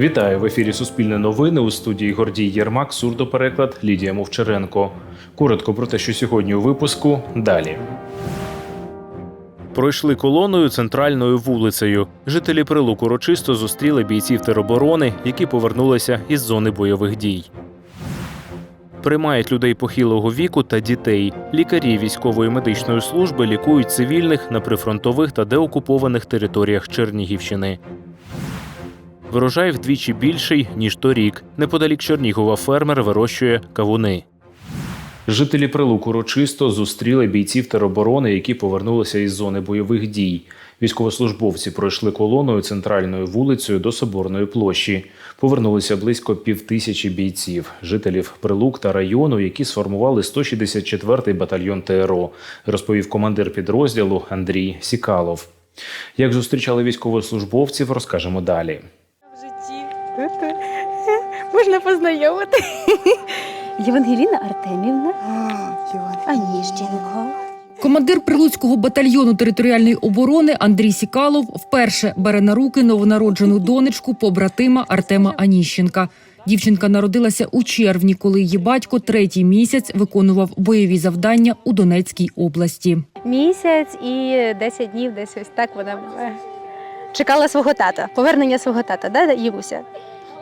Вітаю в ефірі Суспільне новини у студії Гордій Єрмак, сурдопереклад Лідія Мовчаренко. Коротко про те, що сьогодні у випуску далі. Пройшли колоною центральною вулицею. Жителі Прилук урочисто зустріли бійців тероборони, які повернулися із зони бойових дій. Приймають людей похилого віку та дітей. Лікарі військової медичної служби лікують цивільних на прифронтових та деокупованих територіях Чернігівщини. Врожай вдвічі більший ніж торік. Неподалік Чернігова фермер вирощує кавуни. Жителі Прилук урочисто зустріли бійців тероборони, які повернулися із зони бойових дій. Військовослужбовці пройшли колоною центральною вулицею до Соборної площі. Повернулися близько півтисячі бійців, жителів Прилук та району, які сформували 164-й батальйон ТРО, розповів командир підрозділу Андрій Сікалов. Як зустрічали військовослужбовців, розкажемо далі. Можна познайомити. Євангеліна Артемівна, Аніщенко. Командир прилуцького батальйону територіальної оборони Андрій Сікалов вперше бере на руки новонароджену донечку побратима Артема Аніщенка. Дівчинка народилася у червні, коли її батько третій місяць виконував бойові завдання у Донецькій області. Місяць і 10 днів, десь ось так вона е, чекала свого тата, повернення свого тата, да, Євуся?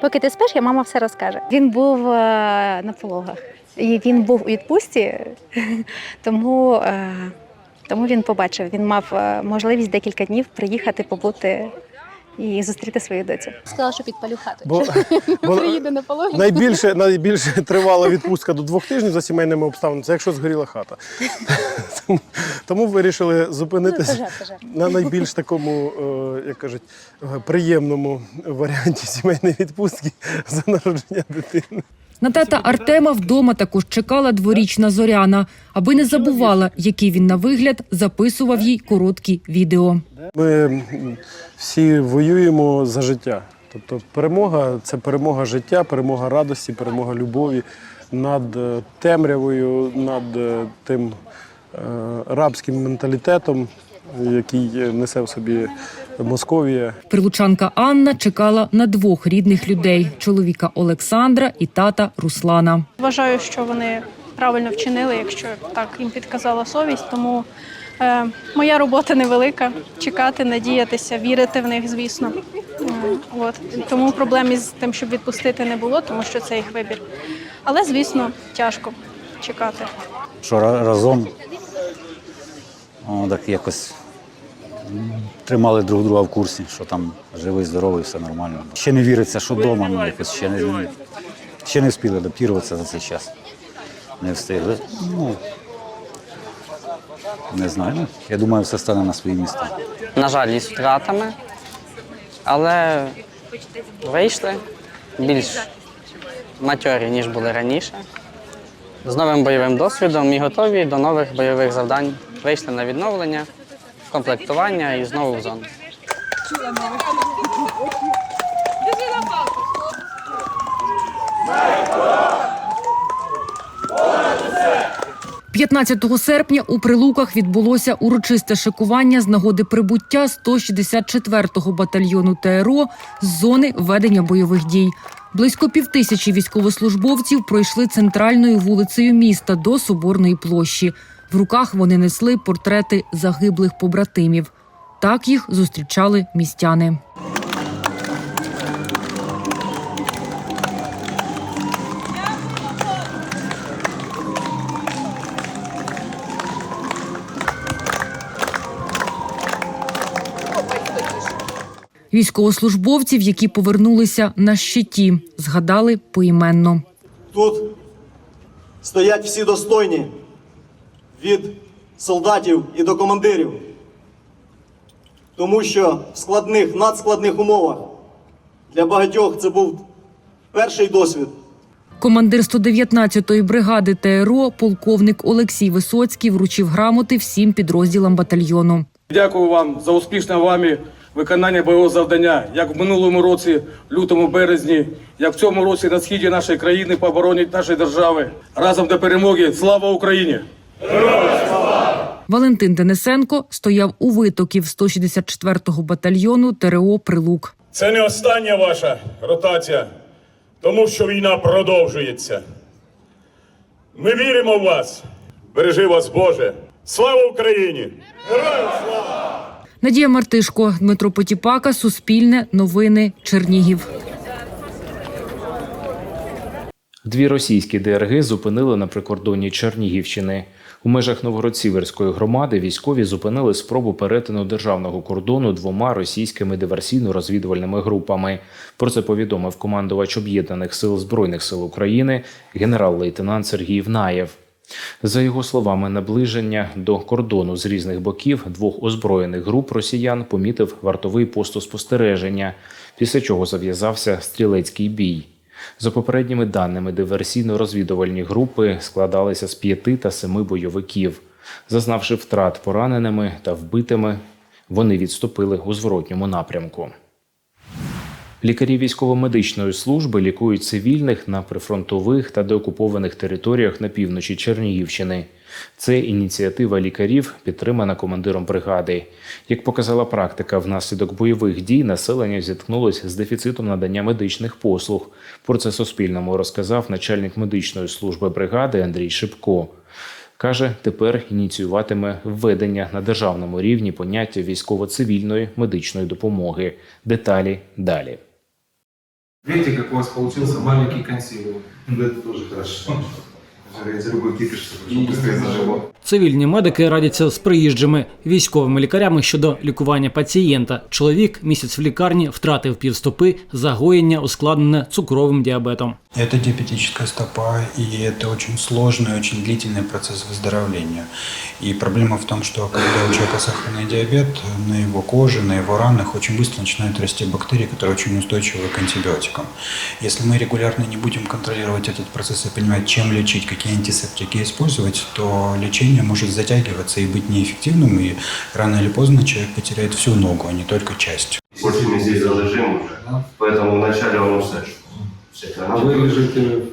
Поки ти спиш, я мама все розкаже. Він був е, на пологах. І він був у відпустці, тому, е, тому він побачив. Він мав е, можливість декілька днів приїхати, побути і зустріти свою доцю. Сказала, що підпалю хату. Бо, бо Приїде на пологи. найбільше, найбільше тривала відпустка до двох тижнів за сімейними обставинами, це якщо згоріла хата. Тому, тому вирішили зупинитися ну, на найбільш такому, е, як кажуть, е, приємному варіанті сімейної відпустки за народження дитини. На тата Артема вдома також чекала дворічна Зоряна. Аби не забувала, який він на вигляд, записував їй короткі відео. Ми всі воюємо за життя. Тобто перемога це перемога життя, перемога радості, перемога любові над е, темрявою, над е, тим е, рабським менталітетом, який несе в собі Московія. Прилучанка Анна чекала на двох рідних людей: чоловіка Олександра і тата Руслана. Вважаю, що вони правильно вчинили, якщо так їм підказала совість. Тому е, моя робота невелика чекати, надіятися, вірити в них, звісно. Е, от. Тому проблем із тим, щоб відпустити, не було, тому що це їх вибір. Але, звісно, тяжко чекати. що ра- разом так якось тримали друг друга в курсі, що там живий, здоровий, все нормально. Ще не віриться, що вдома, ну якось ще не, ще не встигли адаптуватися за цей час. Не встигли. Ну, не знаю. Я думаю, все стане на свої місця. на жаль, із втратами, але вийшли більш матьорі, ніж були раніше. З новим бойовим досвідом і готові до нових бойових завдань. Вийшли на відновлення, комплектування і знову в зону. 15 серпня у Прилуках відбулося урочисте шикування з нагоди прибуття 164-го батальйону ТРО з зони ведення бойових дій. Близько півтисячі військовослужбовців пройшли центральною вулицею міста до Соборної площі. В руках вони несли портрети загиблих побратимів. Так їх зустрічали містяни. Військовослужбовців, які повернулися на щиті, згадали поіменно. Тут стоять всі достойні від солдатів і до командирів. Тому що в складних, надскладних умовах для багатьох це був перший досвід. Командир 119-ї бригади ТРО, полковник Олексій Висоцький, вручив грамоти всім підрозділам батальйону. Дякую вам за успішне вами виконання бойового завдання, як в минулому році, лютому березні, як в цьому році на східі нашої країни по обороні нашої держави. Разом до перемоги. Слава Україні! Валентин Денисенко стояв у витоків 164-го батальйону ТРО Прилук. Це не остання ваша ротація, тому що війна продовжується. Ми віримо в вас. Бережи вас, Боже. Слава Україні! Надія Мартишко, Дмитро Потіпака, Суспільне, Новини, Чернігів. Дві російські ДРГ зупинили на прикордонні Чернігівщини. У межах Новгород-Сіверської громади військові зупинили спробу перетину державного кордону двома російськими диверсійно-розвідувальними групами. Про це повідомив командувач об'єднаних сил збройних сил України генерал-лейтенант Сергій Внаєв. За його словами, наближення до кордону з різних боків двох озброєних груп росіян помітив вартовий посту спостереження, після чого зав'язався стрілецький бій. За попередніми даними, диверсійно-розвідувальні групи складалися з п'яти та семи бойовиків. Зазнавши втрат пораненими та вбитими, вони відступили у зворотньому напрямку. Лікарі військово-медичної служби лікують цивільних на прифронтових та деокупованих територіях на півночі Чернігівщини. Це ініціатива лікарів, підтримана командиром бригади. Як показала практика, внаслідок бойових дій населення зіткнулося з дефіцитом надання медичних послуг. Про це Суспільному розказав начальник медичної служби бригади Андрій Шипко. Каже, тепер ініціюватиме введення на державному рівні поняття військово-цивільної медичної допомоги. Деталі далі. Видите, как у вас получился маленький консилиум. Это тоже хорошо. За любой кипиш, чтобы быстрее зажило. Цивільні медики радяться з приїжджими військовими лікарями щодо лікування пацієнта. Чоловік місяць в лікарні втратив півстопи, загоєння ускладнене цукровим діабетом. Это диабетическая стопа, и это очень сложный, очень длительный процесс выздоровления. И проблема в том, что когда у человека сахарный диабет, на его коже, на его ранах очень быстро начинают расти бактерии, которые очень устойчивы к антибиотикам. Если мы регулярно не будем контролировать этот процесс и понимать, чем лечить, какие антисептики использовать, то лечение может затягиваться и быть неэффективным, и рано или поздно человек потеряет всю ногу, а не только часть. Если мы здесь залежим уже, поэтому вначале он все. А вы лежите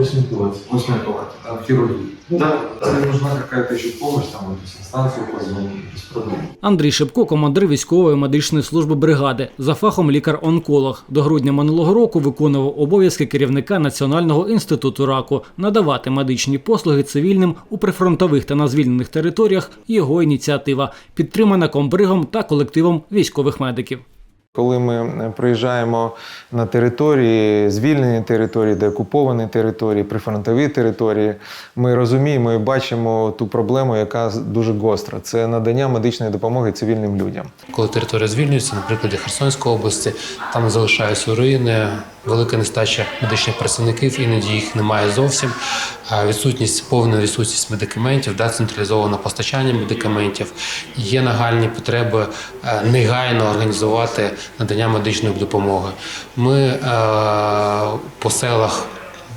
в 8 палате. 8 палате, а в хирургии. Да. Если нужна какая-то еще помощь, там, без проблем. Андрій Шипко, командир військової медичної служби бригади, за фахом лікар-онколог. До грудня минулого року виконував обов'язки керівника Національного інституту раку надавати медичні послуги цивільним у прифронтових та на звільнених територіях. Його ініціатива підтримана комбригом та колективом військових медиків. Коли ми приїжджаємо на території, звільнені території, деокуповані території, прифронтові території, ми розуміємо і бачимо ту проблему, яка дуже гостра. Це надання медичної допомоги цивільним людям. Коли територія звільнюється, наприклад, Херсонської області, там залишаються руїни, велика нестача медичних працівників, іноді їх немає зовсім. Відсутність, повна відсутність медикаментів, да, централізоване постачання медикаментів. Є нагальні потреби е, негайно організувати надання медичної допомоги. Ми е, по селах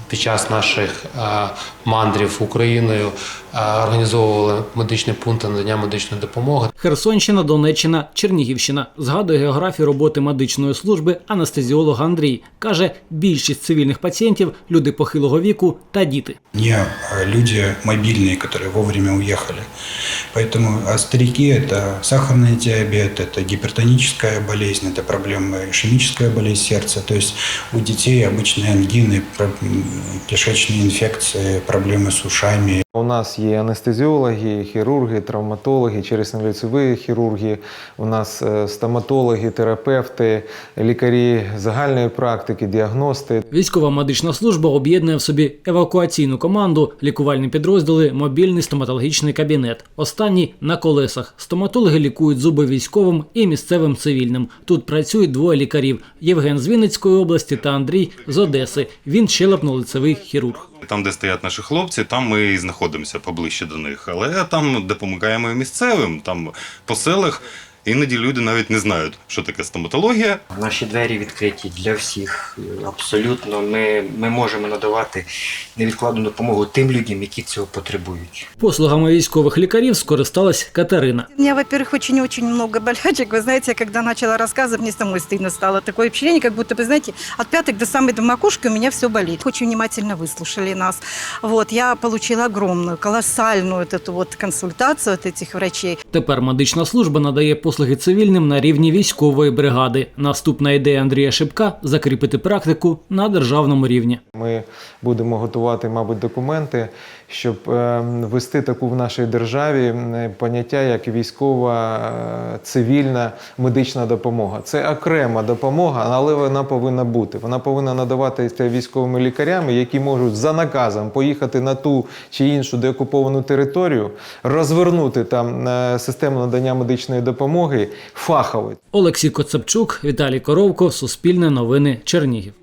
під час наших е, мандрів Україною е, організовували медичні пункти надання медичної допомоги. Херсонщина, Донеччина, Чернігівщина згадує географію роботи медичної служби анестезіолог Андрій. каже, більшість цивільних пацієнтів люди похилого віку та діти. Не а люди мобильные, которые вовремя уехали. Поэтому а старики – это сахарный диабет, это гипертоническая болезнь, это проблема ишемическая болезнь сердца. То есть у детей обычные ангины, про- м, кишечные инфекции, проблемы с ушами. У нас є анестезіологи, хірурги, травматологи, черепно-лицеві хірурги. У нас е, стоматологи, терапевти, лікарі загальної практики, діагности. Військова медична служба об'єднує в собі евакуаційну команду, лікувальні підрозділи, мобільний стоматологічний кабінет. Останній на колесах. Стоматологи лікують зуби військовим і місцевим цивільним. Тут працюють двоє лікарів: Євген з Вінницької області та Андрій з Одеси. Він щелепно-лицевий хірург. Там, де стоять наші хлопці, там ми і знаходимося поближче до них. Але там допомагаємо місцевим, там по селах. Іноді люди навіть не знають, що таке стоматологія. Наші двері відкриті для всіх. Абсолютно, ми, ми можемо надавати невідкладну допомогу тим людям, які цього потребують. Послугами військових лікарів скористалась Катерина. У меня, во-первых, очень-очень много болячек. Вы знаете, когда начала рассказывать, мне самой стыдно стало. Такое впечатление, как будто, вы знаете, от пяток до самой до макушки у меня все болит. Очень внимательно выслушали нас. Вот, я получила огромную, колоссальную вот эту вот консультацию от этих врачей. Тепер медична служба надає послуги послуги цивільним на рівні військової бригади. Наступна ідея Андрія Шипка закріпити практику на державному рівні. Ми будемо готувати, мабуть, документи, щоб е, ввести таку в нашій державі поняття як військова е, цивільна медична допомога. Це окрема допомога, але вона повинна бути. Вона повинна надаватися військовими лікарями, які можуть за наказом поїхати на ту чи іншу деокуповану територію, розвернути там е, систему надання медичної допомоги фахово. Олексій Коцепчук, Віталій Коровко, Суспільне новини, Чернігів.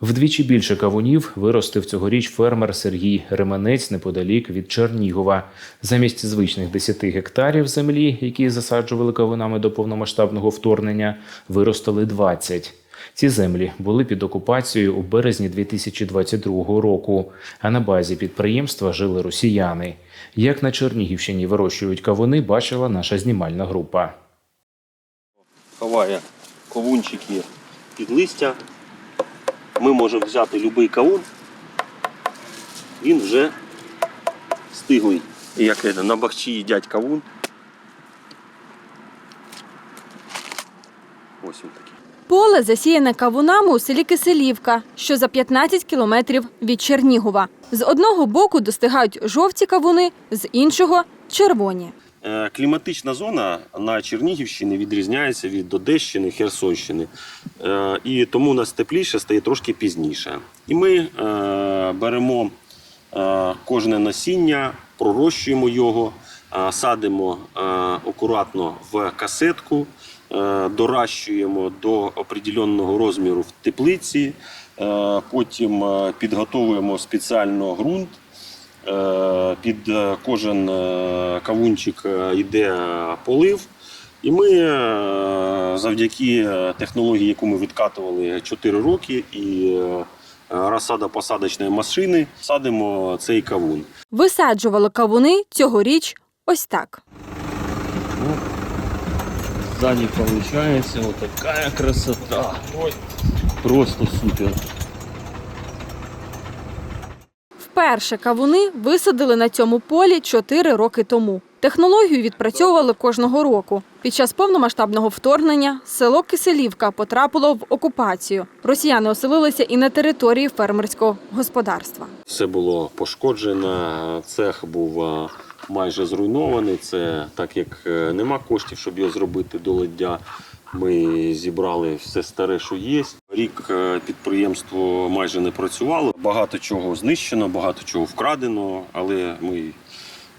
Вдвічі більше кавунів виростив цьогоріч фермер Сергій Ременець неподалік від Чернігова. Замість звичних 10 гектарів землі, які засаджували кавунами до повномасштабного вторгнення, виростили 20. Ці землі були під окупацією у березні 2022 року, а на базі підприємства жили росіяни. Як на Чернігівщині вирощують кавуни, бачила наша знімальна група. ховає ковунчики під листя. Ми можемо взяти будь-який кавун, він вже стиглий. Як це, на бахчі їдять кавун. Ось він такий. Поле засіяне кавунами у селі Киселівка, що за 15 кілометрів від Чернігова. З одного боку достигають жовті кавуни, з іншого червоні. Е, Кліматична зона на Чернігівщині відрізняється від Одещини, Херсонщини. Е, І тому у нас тепліше стає трошки пізніше. І ми е, беремо кожне насіння, пророщуємо його, садимо акуратно в касетку, доращуємо до определеного розміру в теплиці, потім підготовуємо спеціально ґрунт. Е, Під е, кожен е, кавунчик йде полив. І ми завдяки технології, яку ми відкатували 4 роки, і розсада посадочної машини садимо цей кавун. Висаджували кавуни цьогоріч ось так. Сзади получается вот такая красота. Просто супер. Вперше кавуни висадили на цьому полі 4 роки тому. Технологію відпрацьовували кожного року. Під час повномасштабного вторгнення село Киселівка потрапило в окупацію. Росіяни оселилися і на території фермерського господарства. Все було пошкоджено, цех був е, майже зруйнований. Це так як е, нема коштів, щоб його зробити до ледя. Ми зібрали все старе, що є. Рік е, підприємство майже не працювало. Багато чого знищено, багато чого вкрадено, але ми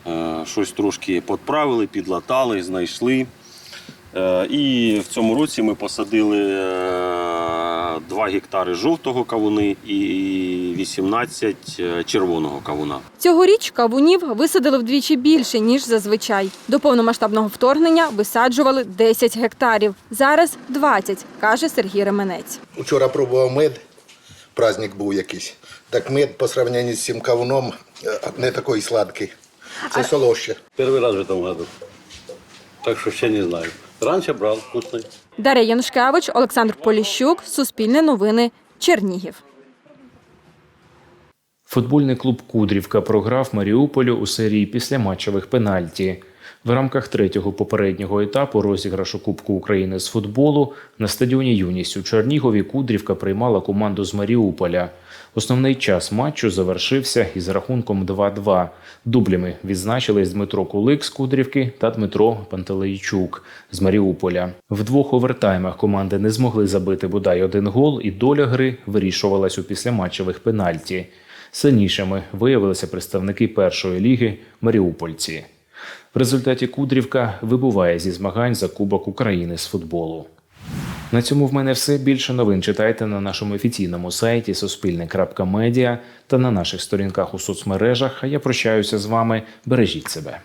е, щось трошки підправили, підлатали, знайшли. Е, І в цьому році ми посадили 2 гектари жовтого кавуни і 18 червоного кавуна. Цьогоріч кавунів висадили вдвічі більше, ніж зазвичай. До повномасштабного вторгнення висаджували 10 гектарів. Зараз 20, каже Сергій Ременець. Вчора пробував мед, праздник був якийсь. Так мед по сравненню з цим кавуном е, не такий сладкий. Це солоще. Первый раз в этом году. Так что ще не знаю. Раньше брал вкусный. Дар'я Янушкевич, Олександр Поліщук, Суспільне новини, Чернігів. Футбольний клуб Кудрівка програв Маріуполю у серії післяматчевих пенальті. В рамках третього попереднього етапу розіграшу Кубку України з футболу на стадіоні Юність у Чернігові Кудрівка приймала команду з Маріуполя. Основний час матчу завершився із рахунком 2-2. Дублями відзначились Дмитро Кулик з Кудрівки та Дмитро Пантелейчук з Маріуполя. В двох овертаймах команди не змогли забити бодай один гол, і доля гри вирішувалась у післяматчевих пенальті. Сильнішими виявилися представники першої ліги Маріупольці. В результаті Кудрівка вибуває зі змагань за Кубок України з футболу. На цьому в мене все. Більше новин читайте на нашому офіційному сайті Суспільне.Медіа та на наших сторінках у соцмережах. А я прощаюся з вами. Бережіть себе.